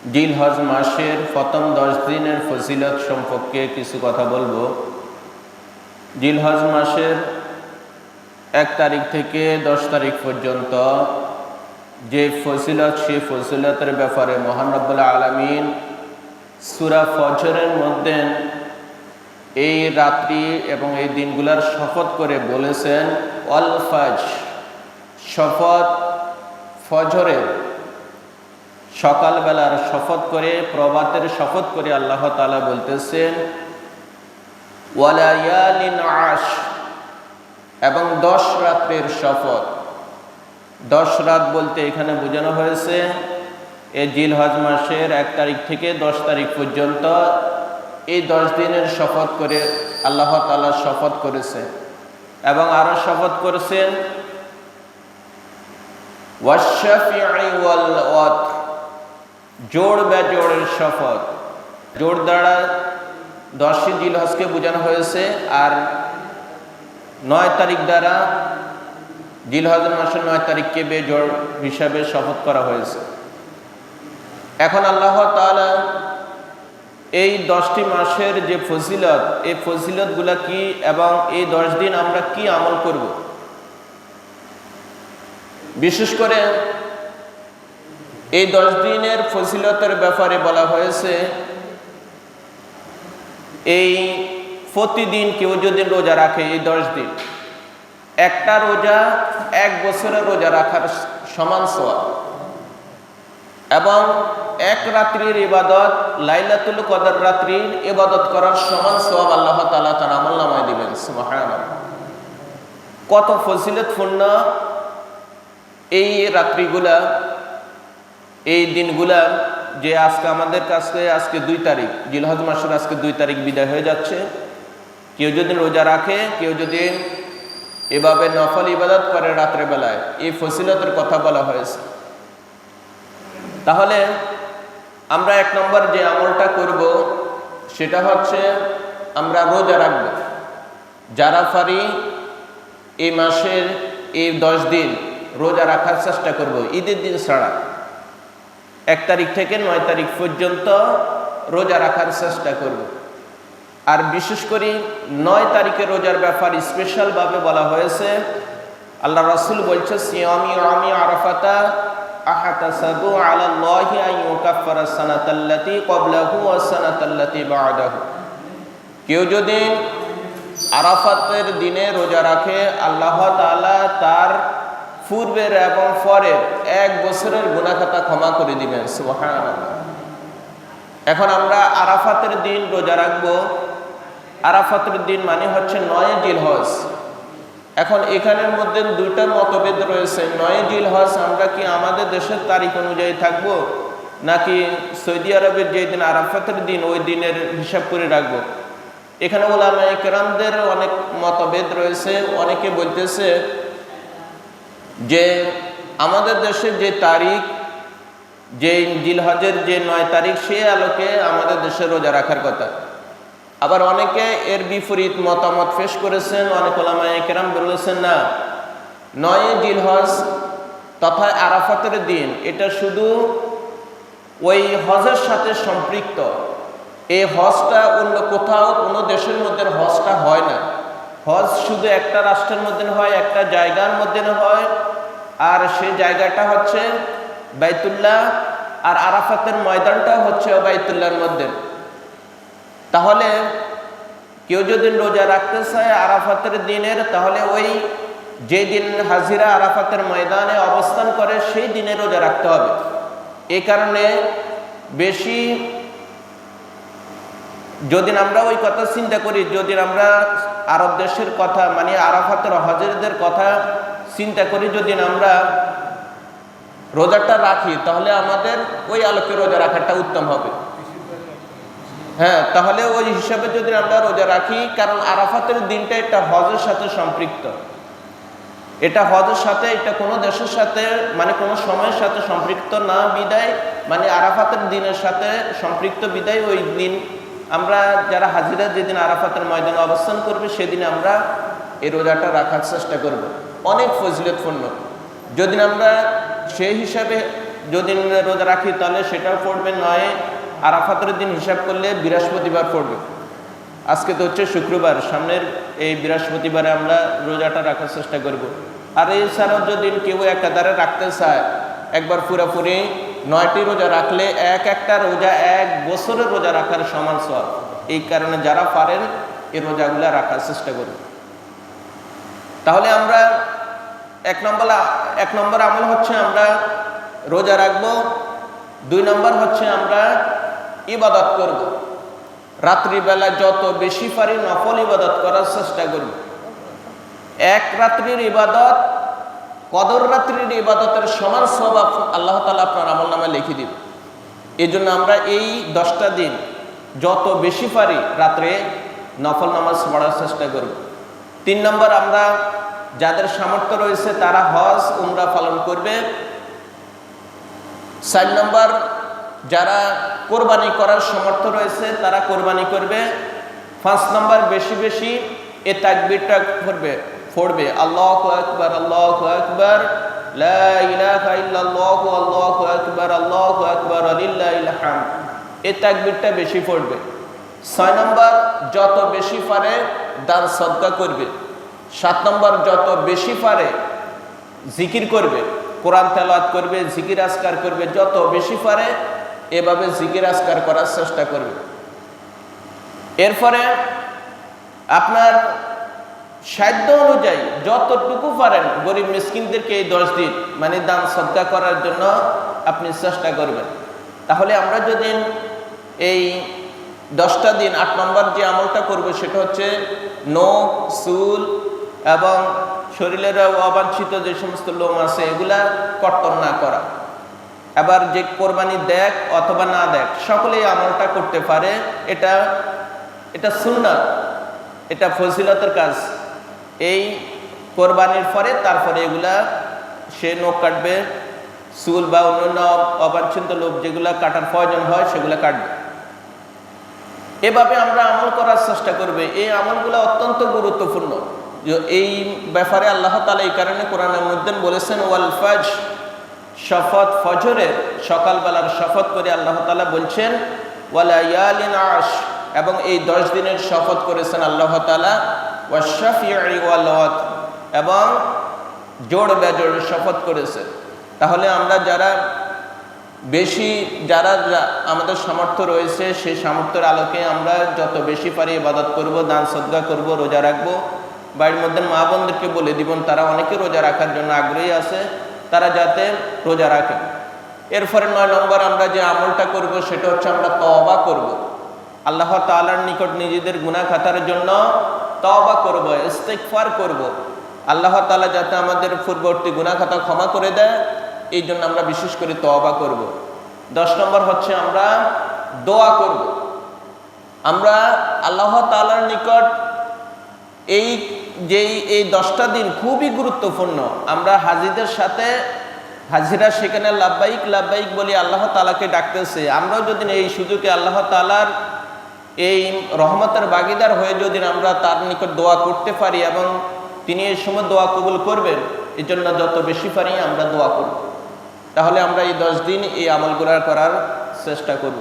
জিল হজ মাসের প্রথম দশ দিনের ফজিলত সম্পর্কে কিছু কথা বলব। জিল হজ মাসের এক তারিখ থেকে দশ তারিখ পর্যন্ত যে ফজিলত সেই ফজিলতের ব্যাপারে মহানব্বুল্লাহ আলমিন সুরা ফজরের মধ্যে এই রাত্রি এবং এই দিনগুলার শপথ করে বলেছেন, অল ফাজ, শপথ ফজরের। সকালবেলার শপথ করে, প্রভাতের শপথ করে আল্লাহ তালা বলতেছেন আশ এবং দশ রাত্রের শপথ। দশ রাত বলতে এখানে বোঝানো হয়েছে এই জিল হজ মাসের এক তারিখ থেকে দশ তারিখ পর্যন্ত এই দশ দিনের শপথ করে আল্লাহ তালা শপথ করেছে এবং আরও শপথ করেছেন ওয়াশাফিআই ওয়াল ওয়াত জোড় বেজোড়ের শপথ। জোড় দ্বারা দশই জিল হজকে বোঝানো হয়েছে আর নয় তারিখ দ্বারা জিল হজ মাসের নয় তারিখকে বেজোড় হিসাবে শপথ করা হয়েছে। এখন আল্লাহ তাআলা এই দশটি মাসের যে ফজিলত, এই ফজিলতগুলা কি এবং এই দশ দিন আমরা কি আমল করব? বিশেষ করে এই দশ দিনের ফজিলতের ব্যাপারে বলা হয়েছে, এই প্রতিদিন কেউ যদি রোজা রাখে, এই দশ দিন, একটা রোজা, এক বছরের রোজা রাখার সমান সোয়াব এবং এক রাত্রির ইবাদত, লাইলাতুল কদর রাত্রির ইবাদত করার সমান সোয়াব আল্লাহ তালা তার আমল নামায় দিবেন কত ফজিলতপূর্ণ এই রাত্রিগুলা এই দিনগুলা যে আজকে আমাদের কাছে, আজকে দুই তারিখ, জিলহজ মাসের আজকে দুই তারিখ বিদায় হয়ে যাচ্ছে। কেউ যদি রোজা রাখে, কেউ যদি এভাবে নফল ইবাদত করে রাত্রে বেলায়, এই ফসিলতের কথা বলা হয়েছে। তাহলে আমরা এক নম্বর যে আমলটা করব, সেটা হচ্ছে আমরা রোজা রাখব। যারা পারি এই মাসের এই দশ দিন রোজা রাখার চেষ্টা করব, ঈদের দিন ছাড়া। এক তারিখ থেকে নয় তারিখ পর্যন্ত রোজা রাখার চেষ্টা করব। আর বিশেষ করে নয় তারিখে রোজার ব্যাপার স্পেশালভাবে বলা হয়েছে, আল্লাহ রসুল বলছে, সিয়ামি আমি আরাফাতা সানাতাল্লাতি কেউ যদি আরাফাতের দিনে রোজা রাখে, আল্লাহ তার পূর্বের এবং পরের এক বছরের গুণাখাতা ক্ষমা করে দিবেন, সুবহানাল্লাহ। এখন আমরা আরাফাতের দিন রোজা রাখব। আরাফাতের দিন মানে হচ্ছে নয় জিল হজ এখন এখানের মধ্যে দুইটা মতভেদ রয়েছে। নয় জিল হজ আমরা কি আমাদের দেশের তারিখ অনুযায়ী থাকব, নাকি সৌদি আরবের যে দিন আরাফাতের দিন, ওই দিনের হিসাব করে রাখব? এখানে ওলামা কেরামদের অনেক মতভেদ রয়েছে। অনেকে বলতেছে যে আমাদের দেশের যে তারিখ, যে জিলহজের যে নয় তারিখ, সে আলোকে আমাদের দেশে রোজা রাখার কথা। আবার অনেকে এর বিপরীত মতামত পেশ করেছেন, অনেক ওলামায় কেরাম বলেছেন, না, নয় জিলহজ তথা আরাফাতের দিন, এটা শুধু ওই হজের সাথে সম্পৃক্ত। এই হজটা অন্য কোথাও, কোনো দেশের মধ্যে হজটা হয় না। হজ শুধু একটা রাষ্ট্রের মধ্যে হয়, একটা জায়গার মধ্যে হয় আর সেই জায়গাটা হচ্ছে বাইতুল্লাহ, আর আরাফাতের ময়দানটা হচ্ছে বাইতুল্লাহর মধ্যে। তাহলে কেউ যদি রোজা রাখতে চায় আরাফাতের দিনের, তাহলে ওই যে দিন হাজিরা আরাফাতের ময়দানে অবস্থান করে, সেই দিনে রোজা রাখতে হবে। এই কারণে বেশি যদি আমরা ওই কথা চিন্তা করি, যদি আমরা আরব দেশের কথা মানে আরাফাতের হজরদের কথা চিন্তা করি যদি আমরা রোজাটা রাখি, তাহলে আমাদের ওই আলোকে রোজা রাখাটা উত্তম হবে। হ্যাঁ তাহলে ওই হিসাবে যদি আমরা রোজা রাখি, কারণ আরাফাতের দিনটা এটা হজের সাথে সম্পৃক্ত। এটা হজের সাথে, এটা কোনো দেশের সাথে মানে কোনো সময়ের সাথে সম্পৃক্ত না বিদায় মানে আরাফাতের দিনের সাথে সম্পৃক্ত বিদায় ওই দিন। আমরা যারা হাজিরা যেদিন আরাফাতের ময়দানে অবস্থান করবে, সেদিন আমরা এই রোজাটা রাখার চেষ্টা করব। অনেক ফজিলতপূর্ণ। যদি আমরা সেই হিসাবে যদি রোজা রাখি, তাহলে সেটাও পড়বে নয়, আরাফাতের দিন হিসাব করলে বৃহস্পতিবার পড়বে। আজকে তো হচ্ছে শুক্রবার, সামনের এই বৃহস্পতিবারে আমরা রোজাটা রাখার চেষ্টা করব। আর এছাড়াও যদি কেউ একটা একাধারে রাখতে চায়, একবার পুরোপুরি নয়টি রোজা রাখলে এক একটা রোজা এক বছরের রোজা রাখার সমান সব এই কারণে যারা পারেন, এই রোজাগুলো রাখার চেষ্টা করুন। তাহলে আমরা এক নম্বর এক নম্বর আমল হচ্ছে আমরা রোজা রাখব। দুই নম্বর হচ্ছে আমরা ইবাদত করব। রাত্রিবেলা যত বেশি পারি নফল ইবাদত করার চেষ্টা করব। এক রাত্রির ইবাদত, কদর রাত্রির ইবাদতের সমান স্বভাব আল্লাহ তালা আপনার আমল নামে লিখে দিব। এই জন্য আমরা এই দশটা দিন যত বেশি পারি রাত্রে নফল নামাজ পড়ার চেষ্টা করব। তিন নম্বর আমরা যাদের সামর্থ্য রয়েছে তারা হজ, উমরা পালন করবে। চার নম্বর, যারা কোরবানি করার সামর্থ্য রয়েছে তারা কোরবানি করবে। পাঁচ নম্বর, বেশি বেশি এ তাকবিরটা করবে, পড়বে। আল্লাহ আকবর আল্লাহ আকবর এই তাকবীরটা বেশি পড়বে। ছয় নম্বর, যত বেশি পারে, দান সদকা করবে। সাত নম্বর, যত বেশি পারে জিকির করবে, কোরআন তেলাত করবে, জিকির আসকার করবে, যত বেশি পারে এভাবে জিকির আসকার করার চেষ্টা করবে। এরপরে আপনার সাধ্য অনুযায়ী যতটুকু পারেন, গরিব মিসকিনদেরকে এই দশ দিন মানে দান শ্রদ্ধা করার জন্য আপনি চেষ্টা করবেন। তাহলে আমরা যদি এই দশটা দিন, আট নম্বর যে আমলটা করব, সেটা হচ্ছে নখ, চুল এবং শরীরের অবাঞ্ছিত যে সমস্ত লোম আছে, এগুলা কর্তন না করা। আবার যে কোরবানি দেখ অথবা না দেখ, সকলেই আমলটা করতে পারে, এটা এটা সুন্নাত, এটা ফজিলতের কাজ। এই কোরবানির পরে তারপরে এগুলা সে নখ কাটবে, চুল বা অন্যান্য অবাঞ্ছিত লোভ যেগুলা কাটার প্রয়োজন হয়, সেগুলো কাটবে। এভাবে আমরা আমল করার চেষ্টা করবে। এই আমলগুলো অত্যন্ত গুরুত্বপূর্ণ। এই ব্যাপারে আল্লাহ তালা এই কারণে কোরআনের মধ্যে বলেছেন, ওয়াল ফাজ শপথ ফজরের সকালবেলার শপথ করে আল্লাহ তালা বলছেন, ওয়ালা ইয়ালিন আশ এবং এই দশ দিনের শপথ করেছেন আল্লাহ তালা ওয়াশাফিয়াত এবং জোড় বেজোড় শপথ করেছেন। তাহলে আমরা যারা বেশি, যারা আমাদের সামর্থ্য রয়েছে, সেই সামর্থ্যের আলোকে আমরা যত বেশি পারি ইবাদত করব দান সদ্গা করব, রোজা রাখব। বাড়ির মধ্যে মা বোনদেরকে বলে দিবেন, তারা অনেকে রোজা রাখার জন্য আগ্রহী আছে, তারা যাতে রোজা রাখে এরপরে নয় নম্বর আমরা যে আমলটা করব, সেটা হচ্ছে আমরা তবা করব। আল্লাহ তালার নিকট নিজেদের গুণা খাতার জন্য তবা করব ইস্তেকফার করব। আল্লাহ তালা যাতে আমাদের পূর্ববর্তী গুণা খাতা ক্ষমা করে দেয়, এই জন্য আমরা বিশেষ করে তবা করব। দশ নম্বর হচ্ছে আমরা দোয়া করব। আমরা আল্লাহ তালার নিকট এই যেই, এই দশটা দিন খুবই গুরুত্বপূর্ণ। আমরা হাজিদের সাথে, হাজিরা সেখানে লাভবাহিক লাভবাহিক বলি আল্লাহ তালাকে ডাকতেছে। আমরাও যদি এই সুযোগে আল্লাহ তালার এই রহমতের বাগিদার হয়ে যদি আমরা তার নিকট দোয়া করতে পারি এবং তিনি এই সময় দোয়া কবুল করবেন, এই জন্য যত বেশি পারি আমরা দোয়া করব। তাহলে আমরা এই দশ দিন এই আমলগুলা করার চেষ্টা করব।